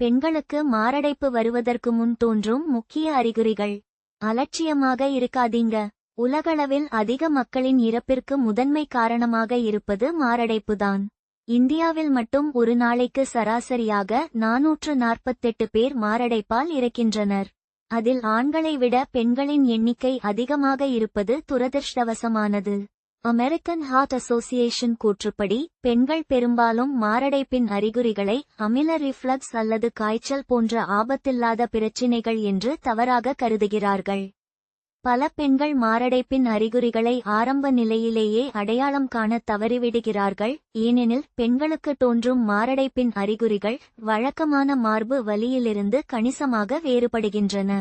பெண்களுக்கு மாரடைப்பு வருவதற்கு முன் தோன்றும் முக்கிய அறிகுறிகள். அலட்சியமாக இருக்காதீங்க. உலகளவில் அதிக மக்களின் இறப்பிற்கு முதன்மை காரணமாக இருப்பது மாரடைப்புதான். இந்தியாவில் மட்டும் ஒரு நாளைக்கு சராசரியாக நாநூற்று நாற்பத்தெட்டு பேர் மாரடைப்பால் இறக்கின்றனர். அதில் ஆண்களை விட பெண்களின் எண்ணிக்கை அதிகமாக இருப்பது துரதிர்ஷ்டவசமானது. அமெரிக்கன் ஹார்ட் அசோசியேஷன் கூற்றுப்படி பெண்கள் பெரும்பாலும் மாரடைப்பின் அறிகுறிகளை அமில ரிஃப்ளக்ஸ் அல்லது காய்ச்சல் போன்ற ஆபத்தில்லாத பிரச்சினைகள் என்று தவறாக கருதுகிறார்கள். பல பெண்கள் மாரடைப்பின் அறிகுறிகளை ஆரம்ப நிலையிலேயே அடையாளம் காண தவறிவிடுகிறார்கள் ஏனெனில் பெண்களுக்கு தோன்றும் மாரடைப்பின் அறிகுறிகள் வழக்கமான மார்பு வலியிலிருந்து கணிசமாக வேறுபடுகின்றன.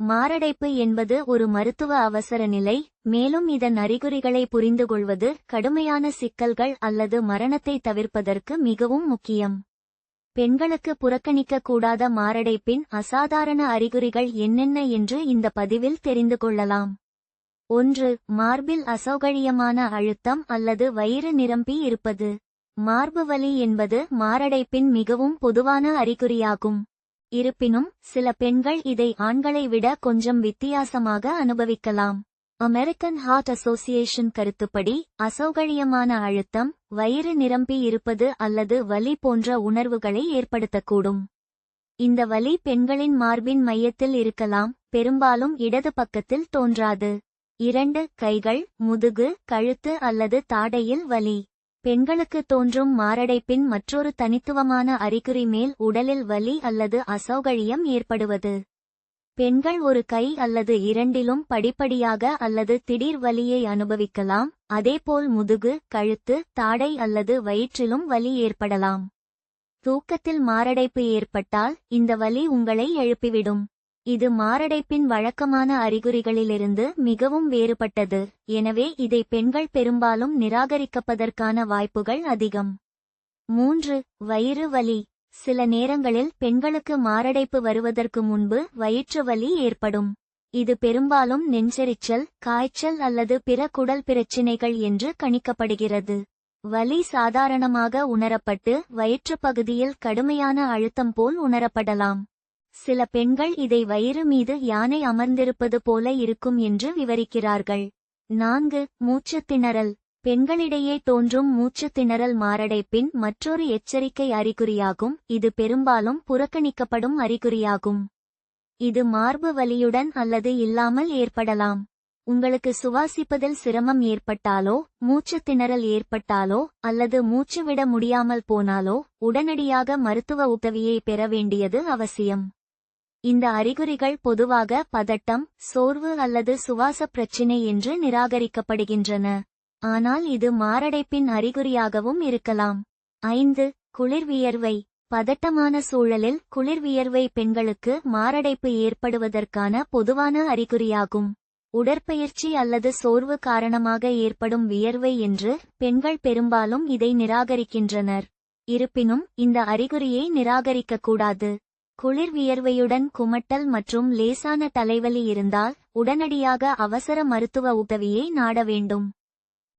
மாரடைப்பு என்பது ஒரு மருத்துவ அவசர நிலை மேலும் இதன் அறிகுறிகளை புரிந்துகொள்வது கடுமையான சிக்கல்கள் அல்லது மரணத்தை தவிர்ப்பதற்கு மிகவும் முக்கியம். பெண்களுக்கு புறக்கணிக்கக்கூடாத மாரடைப்பின் அசாதாரண அறிகுறிகள் என்னென்ன என்று இந்த பதிவில் தெரிந்து கொள்ளலாம். ஒன்று மார்பில் அசௌகரியமான அழுத்தம் அல்லது வயிறு நிரம்பி இருப்பது. மார்பு வலி என்பது மாரடைப்பின் மிகவும் பொதுவான அறிகுறியாகும். இருப்பினும் சில பெண்கள் இதை ஆண்களை விட கொஞ்சம் வித்தியாசமாக அனுபவிக்கலாம். அமெரிக்கன் ஹார்ட் அசோசியேஷன் கருத்துப்படி அசௌகரியமான அழுத்தம் வயிறு நிரம்பி இருப்பது அல்லது வலி போன்ற உணர்வுகளை ஏற்படுத்தக்கூடும். இந்த வலி பெண்களின் மார்பின் மையத்தில் இருக்கலாம் பெரும்பாலும் இடது பக்கத்தில் தோன்றாது. இரண்டு கைகள் முதுகு கழுத்து அல்லது தாடையில் வலி. பெண்களுக்கு தோன்றும் மாரடைப்பின் மற்றொரு தனித்துவமான அறிகுறி மேல் உடலில் வலி அல்லது அசௌகரியம் ஏற்படுவது. பெண்கள் ஒரு கை அல்லது இரண்டிலும் படிப்படியாக அல்லது திடீர் வலியை அனுபவிக்கலாம் அதேபோல் முதுகு கழுத்து தாடை அல்லது வயிற்றிலும் வலி ஏற்படலாம். தூக்கத்தில் மாரடைப்பு ஏற்பட்டால் இந்த வலி உங்களை எழுப்பிவிடும். இது மாரடைப்பின் வழக்கமான அறிகுறிகளிலிருந்து மிகவும் வேறுபட்டது. எனவே இதை பெண்கள் பெரும்பாலும் நிராகரிக்கப்பதற்கான வாய்ப்புகள் அதிகம். மூன்று வயிறு வலி. சில நேரங்களில் பெண்களுக்கு மாரடைப்பு வருவதற்கு முன்பு வயிற்று வலி ஏற்படும். இது பெரும்பாலும் நெஞ்செரிச்சல் காய்ச்சல் அல்லது பிற குடல் பிரச்சினைகள் என்று கணிக்கப்படுகிறது. வலி சாதாரணமாக உணரப்பட்டு வயிற்றுப் பகுதியில் கடுமையான அழுத்தம் போல் உணரப்படலாம். சில பெண்கள் இதை வயிறு மீது யானை அமர்ந்திருப்பது போல இருக்கும் என்று விவரிக்கிறார்கள். நான்கு மூச்சுத் திணறல். பெண்களிடையே தோன்றும் மூச்சுத் திணறல் மாரடைப்பின் மற்றொரு எச்சரிக்கை அறிகுறியாகும். இது பெரும்பாலும் புறக்கணிக்கப்படும் அறிகுறியாகும். இது மார்பு வலியுடன் அல்லது இல்லாமல் ஏற்படலாம். உங்களுக்கு சுவாசிப்பதில் சிரமம் ஏற்பட்டாலோ மூச்சுத் திணறல் ஏற்பட்டாலோ அல்லது மூச்சு விட முடியாமல் போனாலோ உடனடியாக மருத்துவ உதவியை பெற வேண்டியது அவசியம். இந்த அறிகுறிகள் பொதுவாக பதட்டம் சோர்வு அல்லது சுவாச பிரச்சினை என்று நிராகரிக்கப்படுகின்றன. ஆனால் இது மாரடைப்பின் அறிகுறியாகவும் இருக்கலாம். ஐந்து குளிர் வியர்வை பதட்டமான சூழலில் குளிர் வியர்வை பெண்களுக்கு மாரடைப்பு ஏற்படுவதற்கான பொதுவான அறிகுறியாகும். உடற்பயிற்சி அல்லது சோர்வு காரணமாக ஏற்படும் வியர்வை என்று பெண்கள் பெரும்பாலும் இதை நிராகரிக்கின்றனர். இருப்பினும் இந்த அறிகுறியை நிராகரிக்கக்கூடாது. குளிர் வியர்வையுடன் குமட்டல் மற்றும் லேசான தலைவலி இருந்தால் உடனடியாக அவசர மருத்துவ உதவியை நாட வேண்டும்.